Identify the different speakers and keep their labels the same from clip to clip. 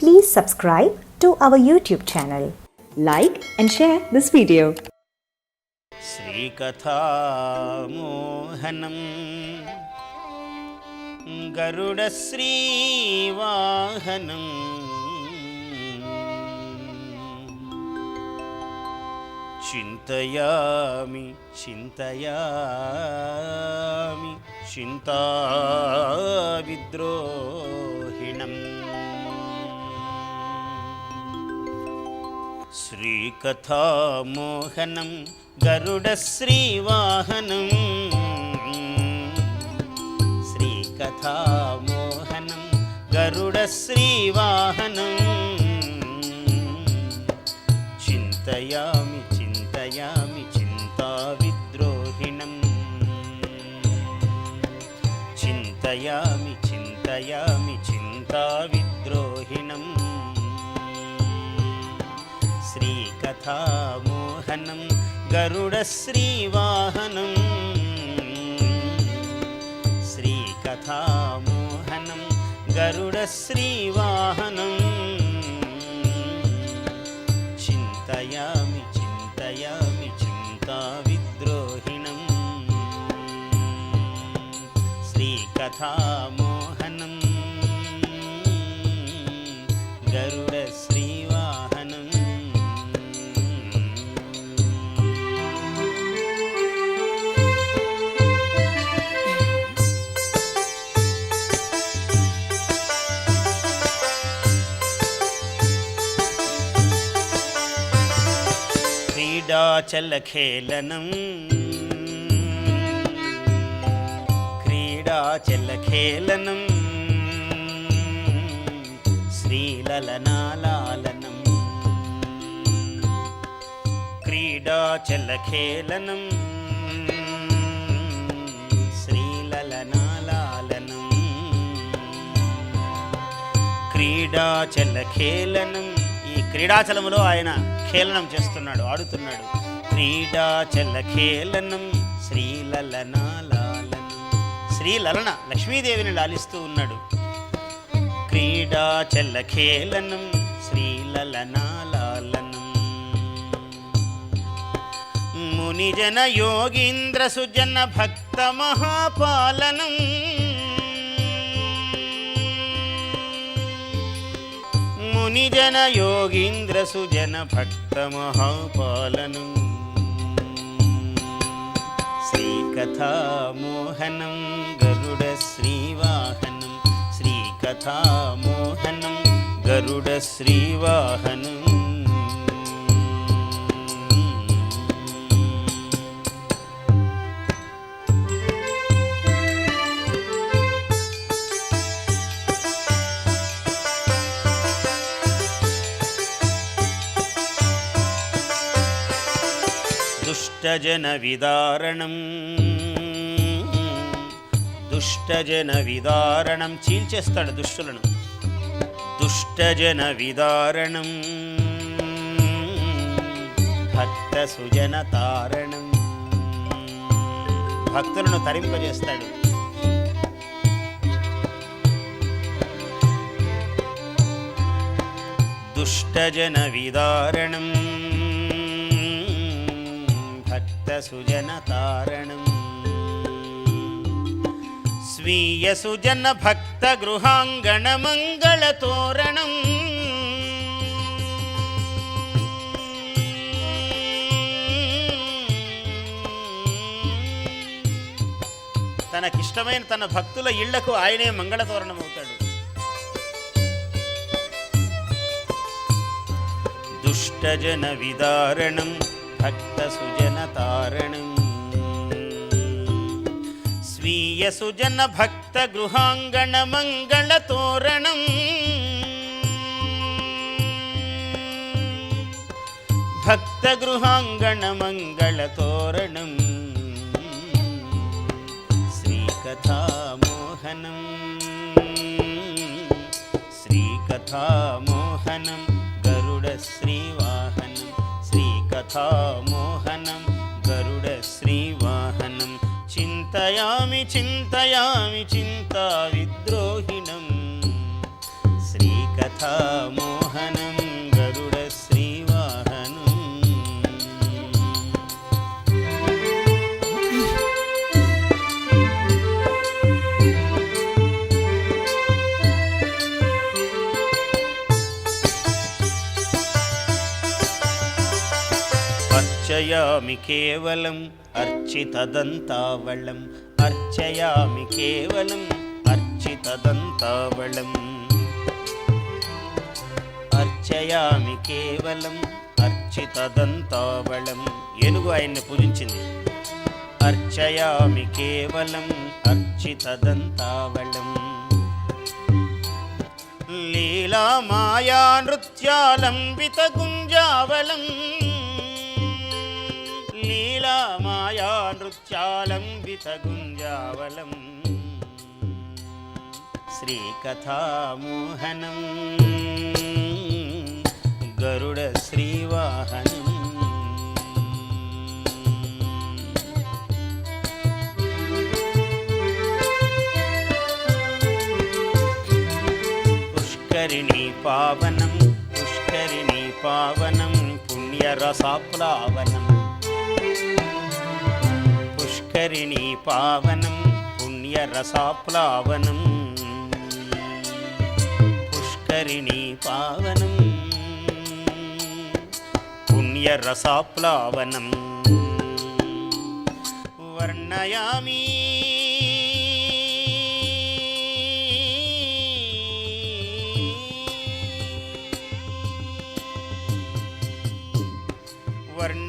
Speaker 1: Please subscribe to our YouTube channel.
Speaker 2: Like and share this video.
Speaker 3: गरुडश्रीवाहनम् चिन्तयामि चिन्तयामि चिन्ता विद्रोहिणम् శ్రీకథామోహనం గరుడశ్రీవాహనం శ్రీకథామోహనం గరుడశ్రీవాహనం చింతయామి చింతయామి చింతావిద్రోహిణం. చింతయామి చింతయామి చింతావిద్రోహిణం. శ్రీకథామోహనం గరుడశ్రీవాహనం శ్రీకథామోహనం గరుడశ్రీవాహనం చింతయామి చింతయామి చింతావిద్రోహిణం శ్రీకథామోహనం క్రీడాచలఖేళనం క్రీడాచలఖేళనం శ్రీలలనాలాలనం. క్రీడాచలఖేళనం శ్రీలలనాలాలనం. క్రీడాచలఖేళనం ఈ క్రీడాచలములో ఆయన ఖేళనం చేస్తున్నాడు ఆడుతున్నాడు. క్రీడాచల ఖేళనం శ్రీలలనాలాలనం. శ్రీలలన లక్ష్మీదేవిని లాలిస్తూ ఉన్నాడు. క్రీడాచల ఖేళనం శ్రీలలనాలాలనం. మునిజన యోగీంద్ర సుజన భక్త మహాపాలనం. మునిజన యోగీంద్ర సుజన భక్త మహాపాలనం. శ్రీకథామోహనం గరుడ శ్రీవాహనం. శ్రీకథామోహనం గరుడ దుష్టజన విదారణం దుష్టజన విదారణం చీల్చేస్తాడు దుష్టులను. దుష్టజన విదారణం భక్త సుజన తారణం భక్తులను తరింపజేస్తాడు. దుష్టజన విదారణం సుజన తారణం. స్వీయ సుజన భక్త గృహాంగణ మంగళ తోరణం. తనకిష్టమైన తన భక్తుల ఇళ్ళకు ఆయనే మంగళ తోరణం అవుతాడు. దుష్టజన విదారణం. भक्तसुजनतारणम्। भक्तसुजनतारणं भक्तगृहाङ्गणमङ्गलतोरणम् श्रीकथामोहनम्। श्रीकथामोहनं गरुडश्रीव శ్రీకథామోహనం గరుడ శ్రీవాహనం చింతయామి చింతయామి చింతా అర్చయామి కేవలం అర్చితదంతావళం. అర్చయామి కేవలం అర్చితదంతావళం. అర్చయామి కేవలం అర్చితదంతావళం. ఏనుగు ఆయన్ని పూజించింది. అర్చయామి కేవలం అర్చితదంతావళం. లీలా మాయా నృత్యాలంబిత గుంజావళం. మాయా శ్రీకథామోహనం గరుడ శ్రీవాహనం పుష్కరిణీ పావనం పుష్కరిణీ పావనం పుణ్యరసాప్లావనం పుష్కరిణీ పావనం పుణ్యరసాప్లావనం పుష్కరిణీ పావనం పుణ్యరసాప్లావనం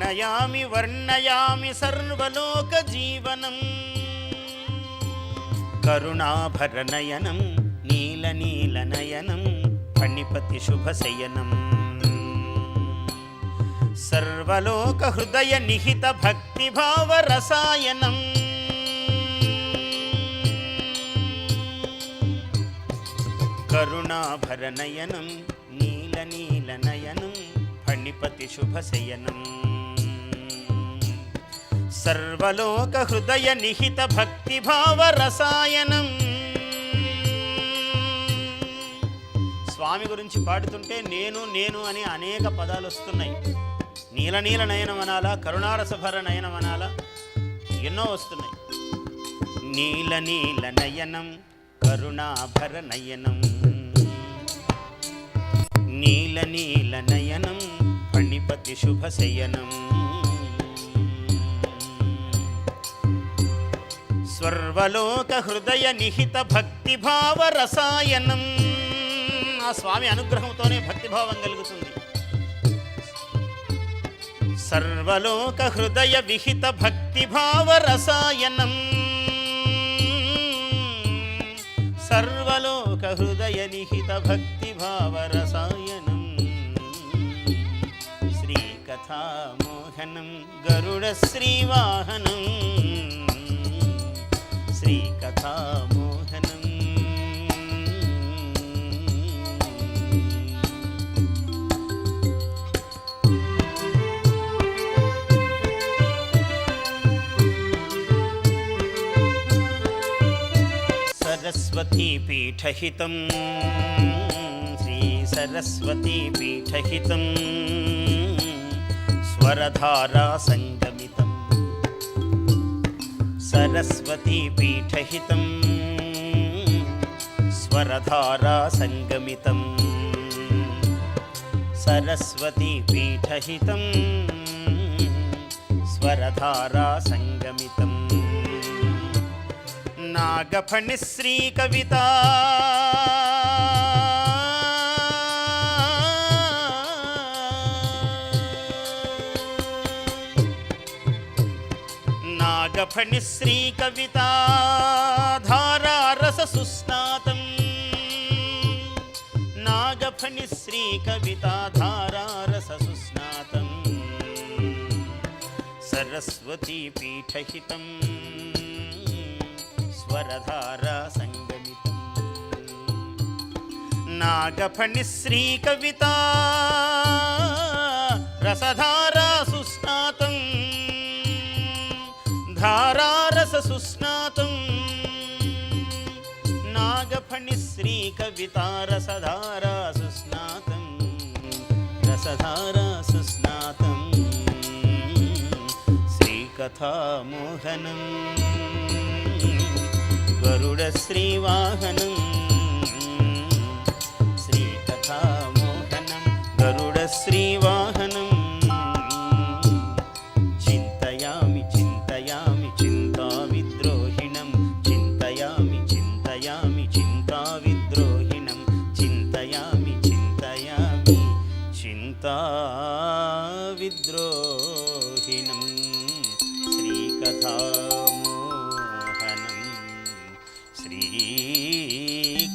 Speaker 3: వర్ణయామి వర్ణయామి వర్ణయామి సర్వలోకజీవనం కరుణాభరనయనం నయనం పణిపతి శుభశయనం సర్వలోక హృదయ నిహిత భక్తిభావ రసాయనం కరుణాభరనయనం నయనం ఫణిపతి శుభశయనం సర్వలోక హృదయ నిహిత భక్తిభావ రసాయనం. స్వామి గురించి పాడుతుంటే నేను నేను అని అనేక పదాలు వస్తున్నాయి నీల నీల నయనం అనాలా కరుణారసభర నయనం అనాలా ఎన్నో వస్తున్నాయి. నీల నీల నయనం కరుణాభర నయనం. నీల నీల నయనం ఫణిపతి శుభశయనం స్వర్వలోక హృదయ నిహిత భక్తిభావ రసాయనం. ఆ స్వామి అనుగ్రహంతోనే భక్తిభావం కలుగుతుంది. సర్వలోక హృదయ విహిత భక్తిభావ రసాయనం. సర్వలోక హృదయ నిహిత భక్తిభావ రసాయనం. శ్రీకథామోహనం గరుడ శ్రీవాహనం. శ్రీకథామోహనం సరస్వతీపీఠహితం శ్రీ సరస్వతీపీఠహితం స్వరధారా సంగమితం. सरस्वतीपीठहितं स्वरधारासङ्गमितं सरस्वतीपीठहितं स्वरधारासङ्गमितं नागफणिश्रीकविता గఫణి శ్రీ కవిత ధారారస సుస్నాతం. నాగఫణి శ్రీ కవిత ధారారస సుస్నాతం. సరస్వతీ పీఠహితం. స్వరధారా సంగమితం. నాగఫణి శ్రీ కవిత రసధారా సుస్నాతం నాగఫణి శ్రీ కవితారసధారా సుస్నాతం రసధారా సుస్నాతం శ్రీకథామోహనం గరుడ శ్రీవాహనం శ్రీకథా